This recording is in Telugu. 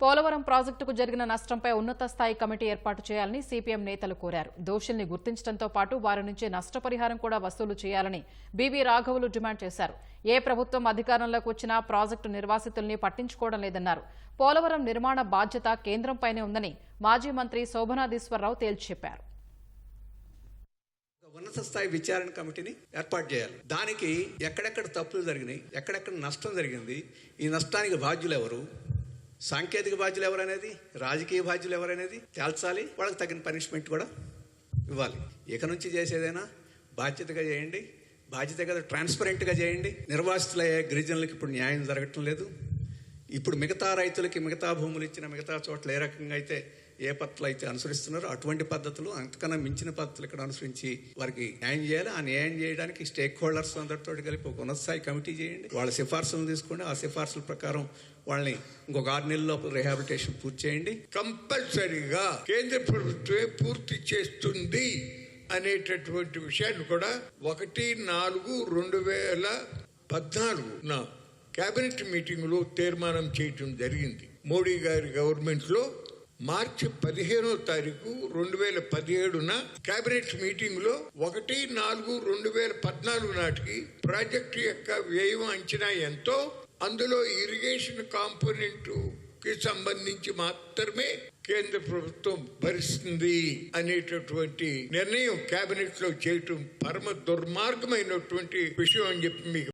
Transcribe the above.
పోలవరం ప్రాజెక్టుకు జరిగిన నష్టంపై ఉన్నత స్థాయి కమిటీ ఏర్పాటు చేయాలని సిపిఎం నేతలు కోరారు. దోషుల్ని గుర్తించడంతో పాటు వారి నుంచి నష్టపరిహారం కూడా వసూలు చేయాలని బీవీ రాఘవులు డిమాండ్ చేశారు. ఏ ప్రభుత్వం అధికారంలోకి వచ్చినా ప్రాజెక్టు నిర్వాసితుల్ని పట్టించుకోవడం లేదన్నారు. పోలవరం నిర్మాణ బాధ్యత కేంద్రంపైనే ఉందని మాజీ మంత్రి శోభనాధీశ్వరరావు తేల్చి చెప్పారు. ఉన్నత స్థాయి విచారణ కమిటీని ఏర్పాటు చేయాలి. దానికి ఎక్కడెక్కడ తప్పులు జరిగినాయి ఎక్కడెక్కడ నష్టం జరిగింది ఈ నష్టానికి బాధ్యులు ఎవరు సాంకేతిక బాధ్యులు ఎవరనేది రాజకీయ బాధ్యులు ఎవరనేది తేల్చాలి. వాళ్ళకి తగిన పనిష్మెంట్ కూడా ఇవ్వాలి. ఇక నుంచి చేసేదైనా బాధ్యతగా చేయండి. బాధ్యతగా ట్రాన్స్పరెంట్గా చేయండి. నిర్వాసితులయ్యే గిరిజనులకు ఇప్పుడు న్యాయం జరగటం లేదు. ఇప్పుడు మిగతా రైతులకి మిగతా భూములు ఇచ్చిన మిగతా చోట్ల ఏ రకంగా అయితే ఏ పద్ధతులు అయితే అనుసరిస్తున్నారో అటువంటి పద్ధతులు అంతకన్నా మించిన పద్ధతులు ఇక్కడ అనుసరించి వారికి న్యాయం చేయాలి. ఆ న్యాయం చేయడానికి స్టేక్ హోల్డర్స్ అందరితో కలిపి ఒక ఉన్నతస్థాయి కమిటీ చేయండి. వాళ్ళ సిఫార్సులు తీసుకోండి. ఆ సిఫార్సుల ప్రకారం వాళ్ళని ఇంకొక ఆరు నెలల లోపల రిహాబిలిటేషన్ పూర్తి చేయండి. కంపల్సరీగా కేంద్ర ప్రభుత్వమే పూర్తి చేస్తుంది అనేటటువంటి విషయాన్ని కూడా ఒకటి నాలుగు రెండు వేల పద్నాలుగున కేబినెట్ మీటింగ్లో తీర్మానం చేయటం జరిగింది. మోడీ గారి గవర్నమెంట్లో మార్చి పదిహేనో తారీఖు రెండు వేల పదిహేడున కేబినెట్ మీటింగ్లో ఒకటి నాలుగు రెండు వేల పద్నాలుగు నాటికి ప్రాజెక్టు యొక్క వ్యయం అంచనా ఎంతో అందులో ఇరిగేషన్ కాంపోనెంట్కి సంబంధించి మాత్రమే కేంద్ర ప్రభుత్వం భరిస్తుంది అనేటటువంటి నిర్ణయం కేబినెట్లో చేయటం పరమ దుర్మార్గమైనటువంటి విషయం అని చెప్పి మీకు